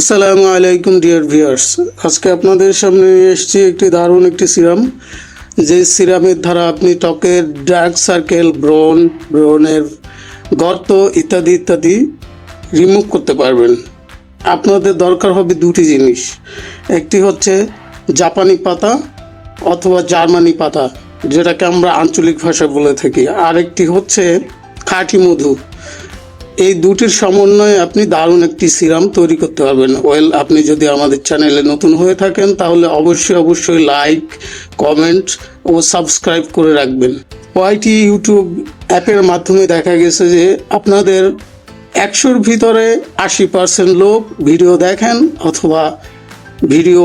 আসসালামু আলাইকুম, dear viewers. আজকে আপনাদের সামনে এসেছি একটি দারুণ একটি সিরাম। যে সিরামের দ্বারা আপনি ত্বকের ডার্ক সার্কেল ব্রন ব্রনের গর্ত ইত্যাদি ইত্যাদি রিমুভ করতে পারবেন। আপনাদের দরকার হবে দুটি জিনিস। একটি হচ্ছে জাপানি পাতা অথবা জার্মানি পাতা, যেটাকে আমরা আঞ্চলিক ভাষায় বলে থাকি। আরেকটি হচ্ছে খাঁটি মধু। এই দুটির সমন্বয়ে আপনি দারুণ একটি সিরাম তৈরি করতে পারবেন। ওয়েল, আপনি যদি আমাদের চ্যানেলে নতুন হয়ে থাকেন, তাহলে অবশ্যই অবশ্যই লাইক, কমেন্ট ও সাবস্ক্রাইব করে রাখবেন। ওয়াইটি ইউটিউব অ্যাপের মাধ্যমে দেখা গেছে যে আপনাদের একশোর ভিতরে আশি পার্সেন্ট লোক ভিডিও দেখেন অথবা ভিডিও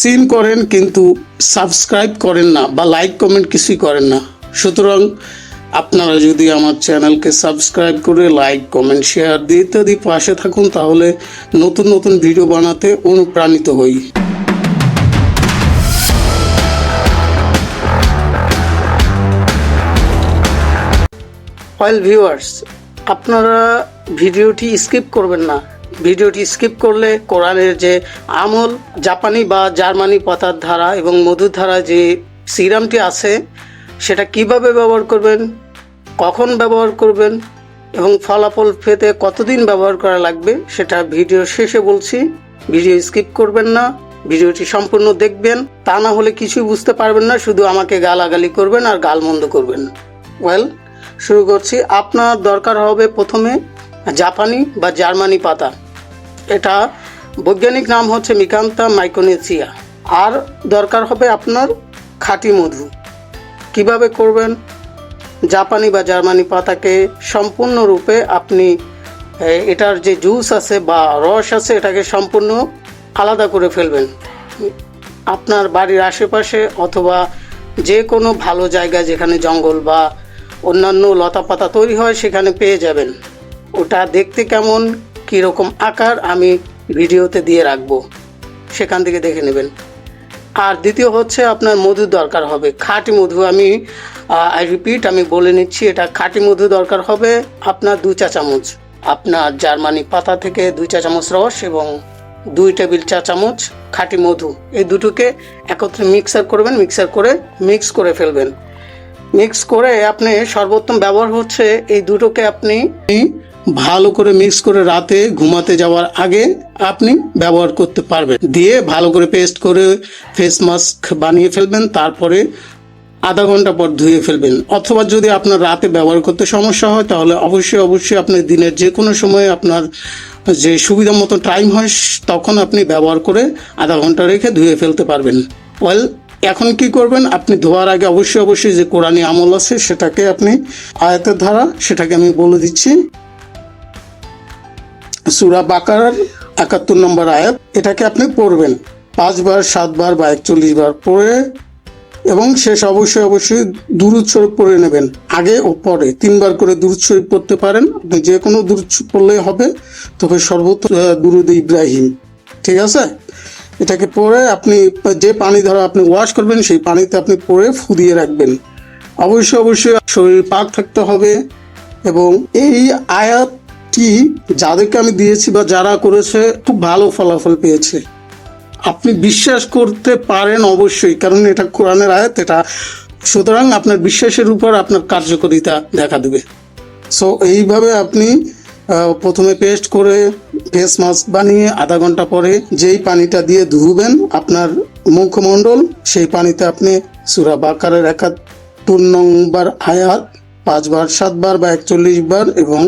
সিন করেন, কিন্তু সাবস্ক্রাইব করেন না বা লাইক, কমেন্ট কিছুই করেন না। সুতরাং আপনারা যদি আমার চ্যানেলকে সাবস্ক্রাইব করে লাইক, কমেন্ট, শেয়ার দিয়ে ইত্যাদি পাশে থাকুন, তাহলে নতুন নতুন ভিডিও বানাতে অনুপ্রাণিত হই। অয়েল ভিউয়ার্স আপনারা ভিডিওটি স্কিপ করবেন না। ভিডিওটি স্কিপ করলে কোরআনের যে আমল, জাপানি বা জার্মানি পাতার ধারা এবং মধুর ধারা যে সিরামটি আছে সেটা কীভাবে ব্যবহার করবেন, কখন ব্যবহার করবেন এবং ফলাফল পেতে কতদিন ব্যবহার করা লাগবে সেটা ভিডিও শেষে বলছি। ভিডিও স্কিপ করবেন না, ভিডিওটি সম্পূর্ণ দেখবেন, তা না হলে কিছুই বুঝতে পারবেন না, শুধু আমাকে গালাগালি করবেন আর গালমন্দ করবেন। ওয়েল, শুরু করছি। আপনার দরকার হবে প্রথমে জাপানি বা জার্মানি পাতা। এটা বৈজ্ঞানিক নাম হচ্ছে মিকান্তা মাইকোনেসিয়া। আর দরকার হবে আপনার খাঁটি মধু। কীভাবে করবেন? জাপানি বা জার্মানি পাতাকে সম্পূর্ণরূপে আপনি এটার যে জুস আছে বা রস আছে, এটাকে সম্পূর্ণ আলাদা করে ফেলবেন। আপনার বাড়ির আশেপাশে অথবা যে কোনো ভালো জায়গা যেখানে জঙ্গল বা অন্যান্য লতা পাতা তৈরি হয়, সেখানে পেয়ে যাবেন। ওটা দেখতে কেমন, কীরকম আকার, আমি ভিডিওতে দিয়ে রাখব। সেখান থেকে দেখে নেবেন। আর দ্বিতীয় হচ্ছে আপনার মধু দরকার হবে। খাঁটি মধু আমি আই রিপিট আমি বলে নিচ্ছি, এটা খাঁটি মধু দরকার হবে আপনার দু চা চামচ। আপনার জার্মানি পাতা থেকে দুই চা চামচ রস এবং দুই টেবিল চা চামচ খাঁটি মধু। এই দুটোকে একত্রে মিক্সার করবেন, মিক্সার করে মিক্স করে ফেলবেন। মিক্স করে আপনি সর্বোত্তম ব্যবহার হচ্ছে এই দুটোকে আপনি ভালো করে মিক্স করে রাতে ঘুমাতে যাওয়ার আগে আপনি ব্যবহার করতে পারবেন। দিয়ে ভালো করে পেস্ট করে ফেস মাস্ক বানিয়ে ফেলবেন, তারপরে আধা ঘণ্টা পর ধুয়ে ফেলবেন। অথবা যদি আপনার রাতে ব্যবহার করতে সমস্যা হয়, তাহলে অবশ্যই অবশ্যই আপনি দিনের যে কোনো সময় আপনার যে সুবিধা মতো টাইম হয়, তখন আপনি ব্যবহার করে আধা ঘণ্টা রেখে ধুয়ে ফেলতে পারবেন। ওয়েল এখন কি করবেন? আপনি ধোয়ার আগে অবশ্যই অবশ্যই যে কোরআনী আমল আছে, সেটাকে আপনি আয়াতের ধারা, সেটাকে আমি বলে দিচ্ছি। সুরা বাকার একাত্তর নম্বর আয়াত এটাকে আপনি পড়বেন। পাঁচবার সাতবার বা একচল্লিশ বার পড়ে এবং শেষ অবশ্যই অবশ্যই দুরুদ পড়ে নেবেন। আগে ও পরে তিনবার করে দুরুদ পড়তে পারেন। আপনি যে কোনো দুরুদ পড়লেই হবে। তবে আহ, দুরুদ ইব্রাহিম। ঠিক আছে? এটাকে পরে আপনি যে পানি দ্বারা আপনি ওয়াশ করবেন সেই পানিতে আপনি পরে ফুদিয়ে রাখবেন। অবশ্যই অবশ্যই শরীর পাক থাকতে হবে এবং এই আয়াতটি যাদেরকে আমি দিয়েছি বা যারা করেছে, খুব ভালো ফলাফল পেয়েছে। আপনি বিশ্বাস করতে পারেন অবশ্যই, কারণ এটা কোরআনের আয়াত, এটা সুতরাং আপনার বিশ্বাসের উপর আপনার কার্যকারিতা দেখা দেবে। সো এইভাবে আপনি প্রথমে পেস্ট করে ফেস মাস্ক বানিয়ে আধা ঘণ্টা পরে যেই পানিটা দিয়ে ধুবেন, আপনার মুখমণ্ডল, সেই পানিতে আপনি সুরা বাকারের একাত্তর নম্বর আয়াত পাঁচবার, সাতবার বা একচল্লিশ বার এবং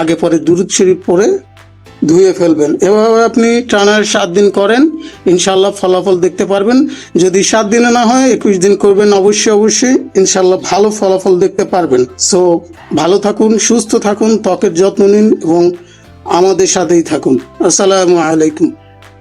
আগে পরে দুরুদ শরীফ পরে ধুয়ে ফেলবেন। এভাবে আপনি টানার সাত দিন করেন ইনশাল্লাহ ফলাফল দেখতে পারবেন। যদি সাত দিনে না হয়, একুশ দিন করবেন, অবশ্যই অবশ্যই ইনশাল্লাহ ভালো ফলাফল দেখতে পারবেন। সো ভালো থাকুন, সুস্থ থাকুন, ত্বকের যত্ন নিন এবং আমাদের সাথেই থাকুন। আসসালামু আলাইকুম।